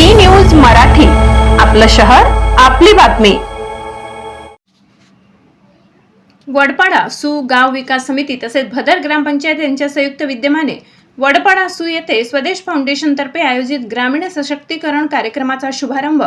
बी news Marathi. आपलं शहर आपली बातमी. वडपाडा सु गाव विकास समिती तसेच भदर ग्रामपंचायत यांच्या संयुक्त विद्यमाने वडपाडा सु येथे स्वदेश फाउंडेशनतर्फे आयोजित ग्रामीण सशक्तीकरण कार्यक्रमाचा शुभारंभ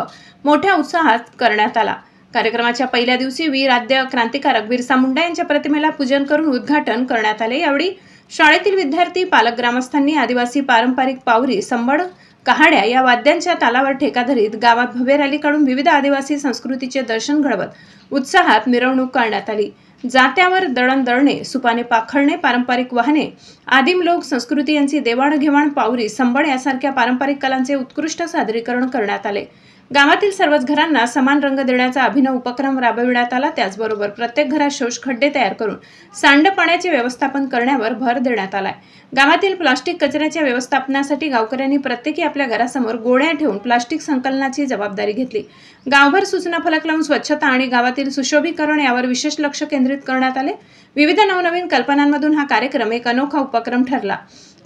मोठ्या उत्साहात करण्यात आला. कार्यक्रमाच्या पहिल्या दिवशी वीर आद्य क्रांतिकारक बिरसा मुंडा यांच्या प्रतिमेला पूजन करून उद्घाटन करण्यात आले. यावेळी शाळेतील विद्यार्थी पालक ग्रामस्थांनी आदिवासी पारंपरिक पावरी संबळ कहाड्या या वाद्यांच्या तालावर ठेका धरीत गावात भव्य रॅली काढून विविध आदिवासी संस्कृतीचे दर्शन घडवत उत्साहात मिरवणूक करण्यात आली. जात्यावर दळण दळणे सुपाने पाखळणे पारंपरिक वाहने आदिम लोक संस्कृती यांची देवाणघेवाण पावरी संबळ यासारख्या पारंपरिक कलांचे उत्कृष्ट सादरीकरण करण्यात आले. गावातील सर्वच घरांना समान रंग देण्याचा अभिनव उपक्रम राबविण्यात आला. त्याचबरोबर प्रत्येक घरात शोषखड्डे तयार करून सांडपाण्याचे व्यवस्थापन करण्यावर भर देण्यात आलाय. गावातील प्लास्टिक कचऱ्याच्या व्यवस्थापनासाठी गावकऱ्यांनी प्रत्येकी आपल्या घरासमोर गोळ्या ठेवून प्लास्टिक संकलनाची जबाबदारी घेतली. गावभर सूचना फलक लावून स्वच्छता आणि गावातील सुशोभीकरण यावर विशेष लक्ष केंद्रित करण्यात आले. विविध नवनवीन कल्पनांमधून हा कार्यक्रम एक अनोखा उपक्रम ठरला.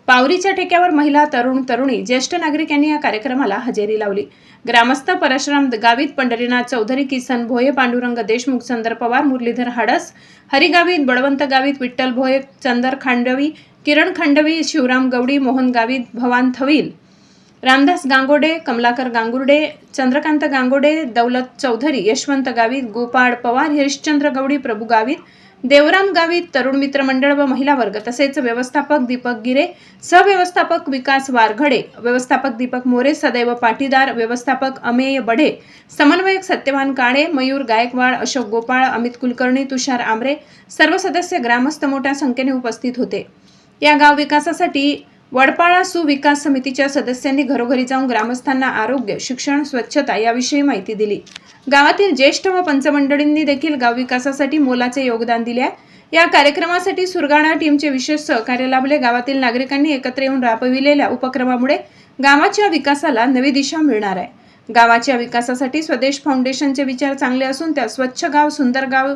पावरीच्या ठेक्यावर महिला तरुण तरुणी ज्येष्ठ नागरिक यांनी या कार्यक्रमाला हजेरी लावली. ग्रामस्थ परशुराम गावित पंढरीनाथ चौधरी किसन भोये पांडुरंग देशमुख चंदर पवार मुरलीधर हाडस हरिगावित बळवंत गावित विठ्ठल भोये चंदर खांडवी किरण खांडवी शिवराम गवडी मोहन गावित भवान थवील रामदास गांगोडे कमलाकर गांगुर्डे चंद्रकांत गांगोडे दौलत चौधरी यशवंत गावित गोपाळ पवार हरिश्चंद्र गवडी प्रभू गावित देवराम गावित तरुण मित्र मंडळ व महिला वर्ग तसेच व्यवस्थापक दीपक गिरे सहव्यवस्थापक विकास वारघडे व्यवस्थापक दीपक मोरे सदैव पाटीदार व्यवस्थापक अमेय बढे समन्वयक सत्यवान काळे मयूर गायकवाड अशोक गोपाळ अमित कुलकर्णी तुषार आमरे सर्व सदस्य ग्रामस्थ मोठ्या संख्येने उपस्थित होते. या गाव विकासासाठी वडपाळा सुविकास समितीच्या सदस्यांनी घरोघरी जाऊन ग्रामस्थांना आरोग्य शिक्षण स्वच्छता याविषयी माहिती दिली. गावातील ज्येष्ठ व पंचमंडळींनी देखील गाव विकासासाठी मोलाचे योगदान दिले आहे. या कार्यक्रमासाठी सुरगाणा टीमचे विशेष सहकार्य लाभले. गावातील नागरिकांनी एकत्र येऊन राबविलेल्या उपक्रमामुळे गावाच्या विकासाला नवी दिशा मिळणार आहे. गावाच्या विकासासाठी स्वदेश फाउंडेशनचे विचार चांगले असून त्या स्वच्छ गाव सुंदर गाव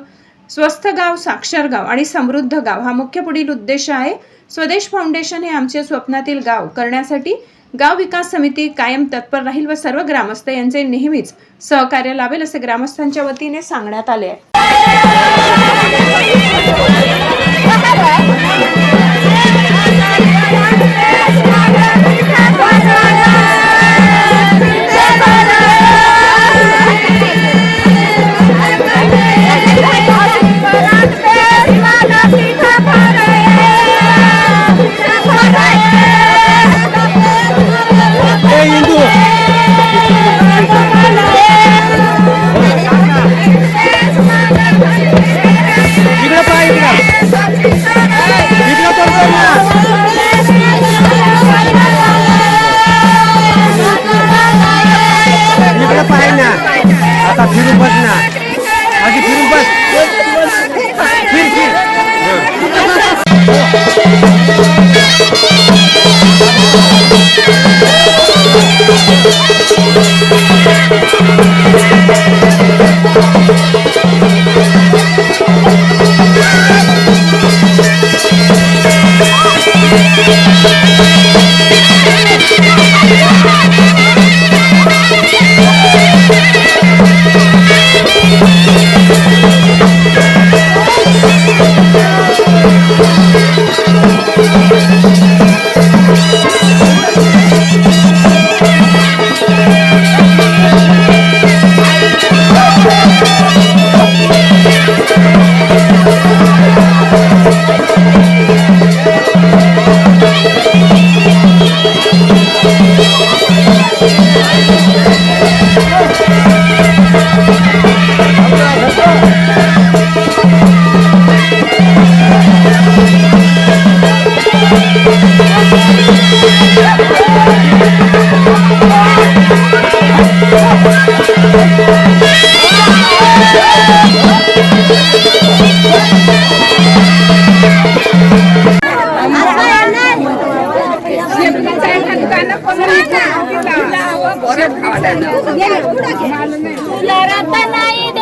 स्वस्थ गाव साक्षर गाव आणि समृद्ध गाव हा मुख्य पुढील उद्देश आहे. स्वदेश फाउंडेशन हे आमचे स्वप्नातील गाव करण्यासाठी गाव विकास समिती कायम तत्पर राहील व सर्व ग्रामस्थ यांचे नेहमीच सहकार्य लाभेल असे ग्रामस्थांच्या वतीने सांगण्यात आले आहे. Selamat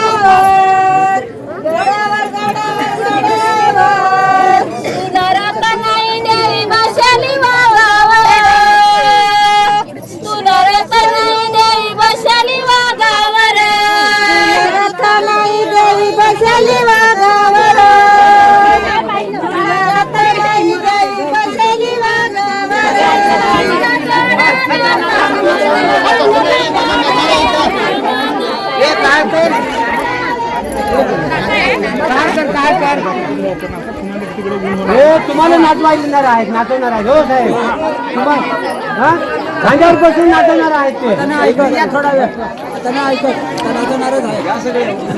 Wow! हे तुम्हाला नाचवायणार आहेत नाचवणार आहेत. हो साहेब. तुम्हाला हा? खांद्यावर बसून नाचवणार आहेत ते. थोडा वेळ. नाही ऐकत नाचवणारच आहे